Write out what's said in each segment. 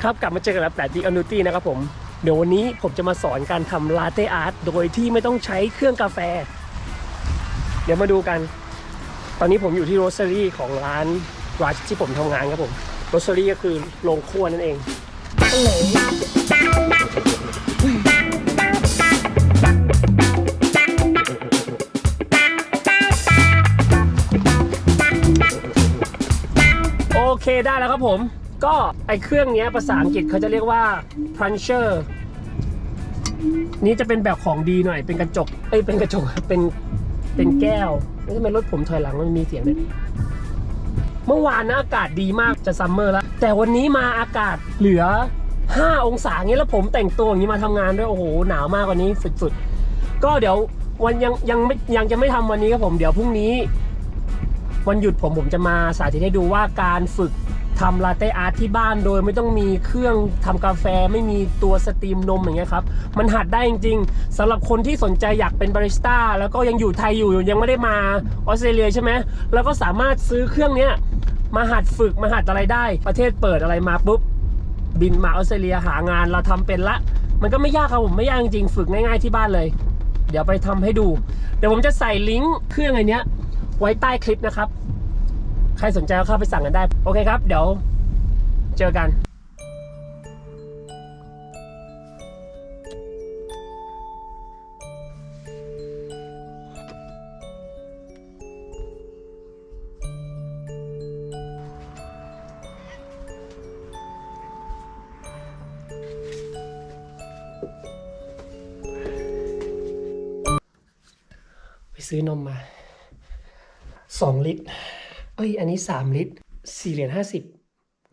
ีครับ กลับมาเจอกันแล้วแปดดีอนุตี้นะครับผม เดี๋ยววันนี้ผมจะมาสอนการทำลาเต้อาร์ตโดยที่ไม่ต้องใช้เครื่องกาแฟ เดี๋ยวมาดูกัน ตอนนี้ผมอยู่ที่โรสเซอรี่ของร้านร้านที่ผมทำงานครับผมโรสเซอรี่ก็คือโรงครัวนั่นเองโอเคได้แล้วครับผม ก็ไอเครื่องนี้ภาษาอังกฤษเขาจะเรียกว่า puncher นี่จะเป็นแบบของดีหน่อย เป็นกระจกเอ้ยเป็นกระจกเป็นเป็นแก้วแล้วทำไมรถผมถอยหลังมันมีเสียงด้วยเมื่อวานนะอากาศดีมากจะซัมเมอร์แล้ว แต่วันนี้มาอากาศเหลือ 5 องศาเงี้ยแล้วผมแต่งตัวอย่างนี้มาทำงานด้วยโอ้โหหนาวมากกว่านี้สุดๆ ก็เดี๋ยววันยังยังไม่ยังจะไม่ทำวันนี้ครับผมเดี๋ยวพรุ่งนี้ วันหยุดผมผมจะมาสาธิตให้ดูว่าการฝึก ทำลาเต้อาร์ตที่บ้านโดยไม่ต้องมีเครื่องทำกาแฟไม่มีตัวสตรีมนมอย่างเงี้ยครับ มันหัดได้จริงๆสำหรับคนที่สนใจอยากเป็นบาริสต้าแล้วก็ยังอยู่ไทยอยู่ยังไม่ได้มาออสเตรเลียใช่ไหมแล้วก็สามารถซื้อเครื่องเนี้ยมาหัดฝึกมาหัดอะไรได้ ประเทศเปิดอะไรมาปุ๊บบินมาออสเตรเลียหางานเราทำเป็นละ มันก็ไม่ยากครับผมไม่ยากจริงๆฝึกง่ายๆที่บ้านเลย เดี๋ยวไปทำให้ดู เดี๋ยวผมจะใส่ลิงก์เครื่องไอเนี้ยไว้ใต้คลิปนะครับ ใครสนใจก็เข้าไปสั่งกันได้ โอเคครับ เดี๋ยวเจอกันไปซื้อนมมาสองลิตร อ้ย อันนี้สามลิตรสี่เหรียญห้าสิบ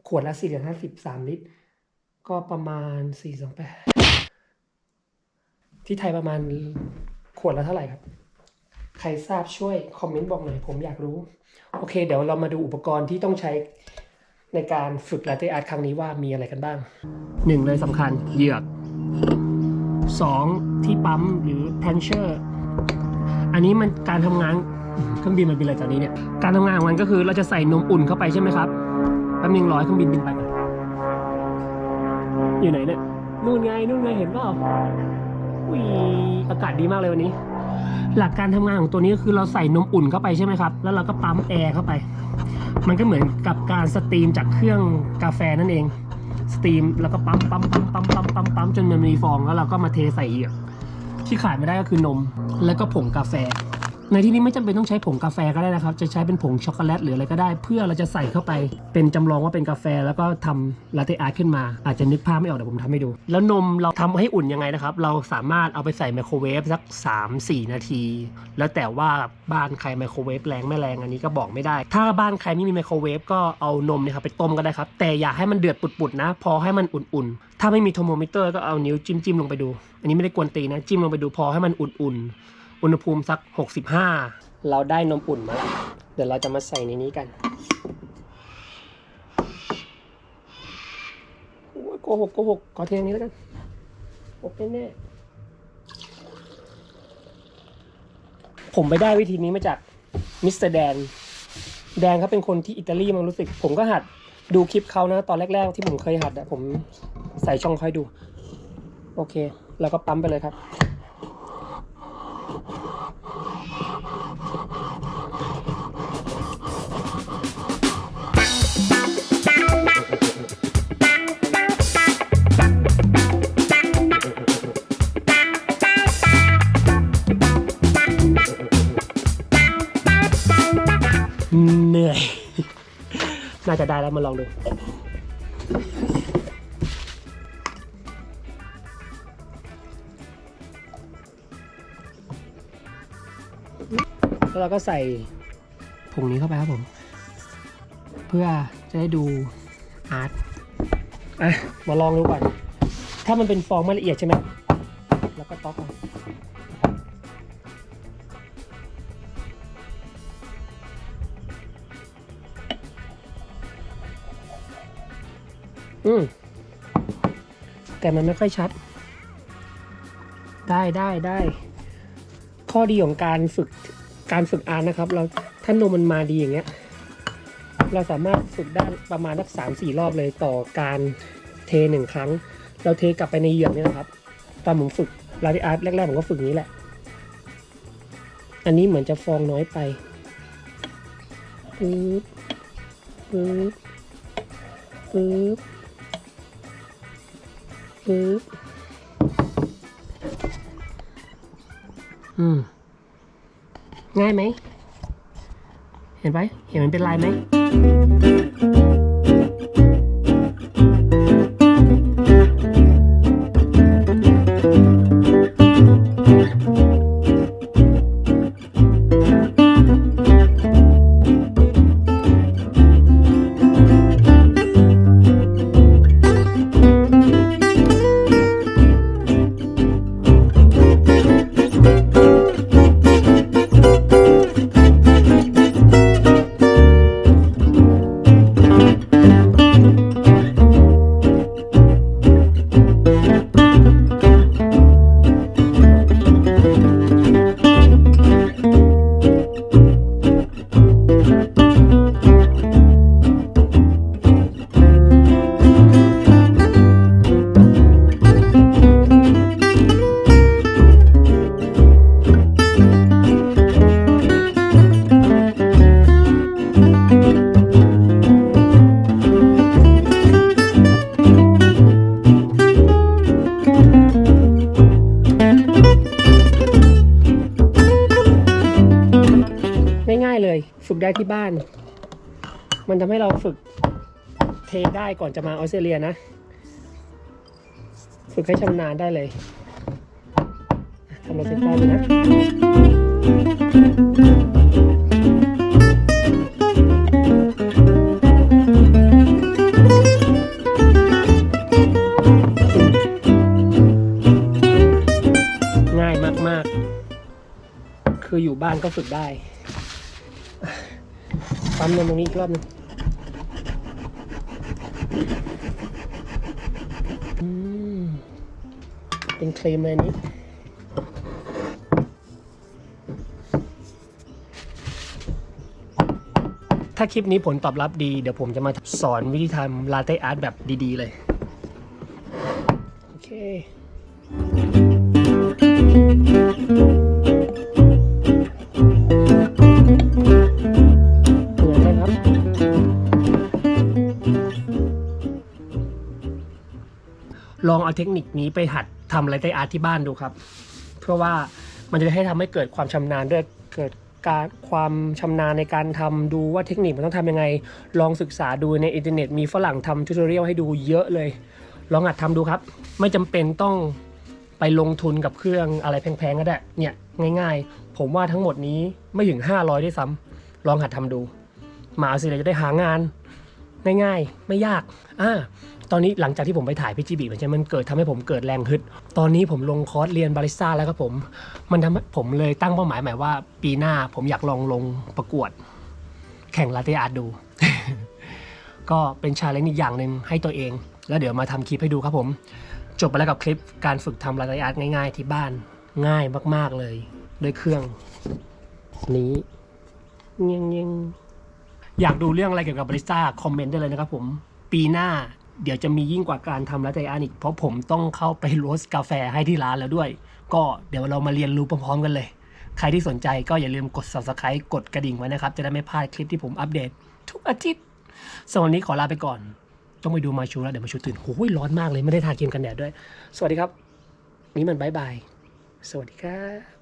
ขวดละสี่เหรียญห้าสิบสามลิตร ก็ประมาณสี่สองแปดที่ไทยประมาณขวดละเท่าไหร่ครับ ใครทราบช่วยคอมเมนต์บอกหน่อย ผมอยากรู้ โอเค เดี๋ยวเรามาดูอุปกรณ์ที่ต้องใช้ในการฝึกลาเตอาร์ตครั้งนี้ว่ามีอะไรกันบ้างหนึ่งเลยสำคัญเหยือกสองที่ปั๊มหรือ puncher อันนี้มันการทำงาน เครื่องบินมันบินอะไรตอนนี้เนี่ย การทำงานของมันก็คือเราจะใส่นมอุ่นเข้าไปใช่ไหมครับแป๊บนึงร้อยเครื่องบินบินไป อยู่ไหนเนี่ย นู่นไง นู่นไง เห็นเปล่าอุ้ยอากาศดีมากเลยวันนี้ หลักการทำงานของตัวนี้ก็คือเราใส่นมอุ่นเข้าไปใช่ไหมครับ แล้วเราก็ปั๊มแอร์เข้าไป มันก็เหมือนกับการสตรีมจากเครื่องกาแฟนั่นเอง สตรีมแล้วก็ปั๊มปั๊มปั๊มปั๊มปั๊มปั๊มปั๊มจนมันมีฟองแล้วเราก็มาเทใส่เหยือกที่ขาดไม่ได้ก็คือนม แล้วก็ผงกาแฟ ในที่นี้ไม่จำเป็นต้องใช้ผงกาแฟก็ได้นะครับ จะใช้เป็นผงช็อกโกแลตหรืออะไรก็ได้ เพื่อเราจะใส่เข้าไป เป็นจำลองว่าเป็นกาแฟแล้วก็ทำลาเต้อาร์ตขึ้นมา อาจจะนึกภาพไม่ออกเดี๋ยวผมทำให้ดู แล้วนมเราทำให้อุ่นยังไงนะครับ เราสามารถเอาไปใส่ไมโครเวฟสัก 3-4 นาที แล้วแต่ว่าบ้านใครไมโครเวฟแรงไม่แรงอันนี้ก็บอกไม่ได้ ถ้าบ้านใครไม่มีไมโครเวฟก็เอานมเนี่ยครับไปต้มก็ได้ครับ แต่อย่าให้มันเดือดปุดๆนะ พอให้มันอุ่นๆ ถ้าไม่มีโทรโมมิเตอร์ก็เอานิ้วจิ้มๆลงไปดู อันนี้ไม่ได้กวนตีนนะจิ้มลงไปดูพอให้มันอุ่นๆ อุณหภูมิสัก 65 เราได้นมอุ่นมาแล้ว เดี๋ยวเราจะมาใส่ในนี้กันโอ้ยโกหกโกหกขอเทอย่างนี้แล้วกันโอเคแน่ผมไปได้วิธีนี้มาจากมิสเตอร์แดน แดนเขาเป็นคนที่อิตาลีมันรู้สึก ผมก็หัดดูคลิปเขานะ ตอนแรก ๆ ที่ผมเคยหัดอะผมใส่ช่องค่อยดู โอเค แล้วก็ปั๊มไปเลยครับ น่าจะได้แล้วมาลองดู แล้วเราก็ใส่ผงนี้เข้าไปครับผม เพื่อจะได้ดูอาร์ตอะมาลองดูก่อน ถ้ามันเป็นฟองไม่ละเอียดใช่ไหม อืมแต่มันไม่ค่อยชัด ได้ได้ได้ ข้อดีของการฝึกการฝึกอ่านนะครับ เราถ้านมมันมาดีอย่างเงี้ย เราสามารถฝึกได้ประมาณสักสามสี่รอบเลยต่อการเทหนึ่งครั้ง เราเทกลับไปในเหยือกนี่นะครับ ตอนผมฝึกลาติอาร์ตแรกๆผมก็ฝึกนี้แหละ อันนี้เหมือนจะฟองน้อยไปปึ๊บปึ๊บปึ๊บ ปึ๊บอืม ง่ายไหม เห็นไหม เห็นมันเป็นลายไหม ได้ที่บ้าน มันทำให้เราฝึกเทได้ก่อนจะมาออสเตรเลียนะ ฝึกให้ชำนาญได้เลยทำรถไฟฟ้าดูนะง่ายมากๆคืออยู่บ้านก็ฝึกได้ ปั๊มนมตรงนี้อีกรอบนึงเป็นครีมเลยนนี้ถ้าคลิปนี้ผลตอบรับดี เดี๋ยวผมจะมาสอนวิธีทำลาเต้อาร์ตแบบดี ๆ เลย เทคนิคนี้ไปหัดทำอะไรใต้อาร์ตที่บ้านดูครับ เพื่อว่ามันจะให้ทำให้เกิดความชำนาญด้วยเกิดการความชำนาญในการทำดูว่าเทคนิคมันต้องทำยังไง ลองศึกษาดูในอินเทอร์เน็ตมีฝรั่งทำทูตอเรียลให้ดูเยอะเลย ลองหัดทำดูครับ ไม่จำเป็นต้องไปลงทุนกับเครื่องอะไรแพงๆก็ได้เนี่ยง่ายๆ ผมว่าทั้งหมดนี้ไม่ถึง 500ด้วยซ้ำลองหัดทำดูมาเอาสิเราจะได้หางาน ง่ายๆ ไม่ยากอ่าตอนนี้หลังจากที่ผมไปถ่ายพิจิบีมันใช่มันเกิดทำให้ผมเกิดแรงฮึด ตอนนี้ผมลงคอร์สเรียนบาริสต้าแล้วครับผม มันทำให้ผมเลยตั้งเป้าหมายใหม่ว่า ปีหน้าผมอยากลองลงประกวด แข่งลาเตอาร์ดู ก็เป็นชาเลนจ์อีกอย่างหนึ่งให้ตัวเอง แล้วเดี๋ยวมาทำคลิปให้ดูครับผม จบไปแล้วกับคลิปการฝึกทำลาเตอาร์ง่ายๆ ที่บ้านง่ายมาก ๆเลยด้วยเครื่องนี้เงี้ยงเงี้ยง อยากดูเรื่องอะไรเกี่ยวกับบาริสต้าคอมเมนต์ได้เลยนะครับผมปีหน้าเดี๋ยวจะมียิ่งกว่าการทำลาเต้อาร์ตอีกเพราะผมต้องเข้าไปโรสกาแฟให้ที่ร้านแล้วด้วย ก็เดี๋ยวเรามาเรียนรู้พร้อมๆกันเลย ใครที่สนใจก็อย่าลืมกด subscribe กดกระดิ่งไว้นะครับ จะได้ไม่พลาดคลิปที่ผมอัปเดต ทุกอาทิตย์สำหรับวันนี้ขอลาไปก่อน ต้องไปดูมาชูแล้วเดี๋ยวมาชูตื่นโอ้ยร้อนมากเลยไม่ได้ทาครีมกันแดดด้วย สวัสดีครับ นี่มันบายบายสวัสดีครับ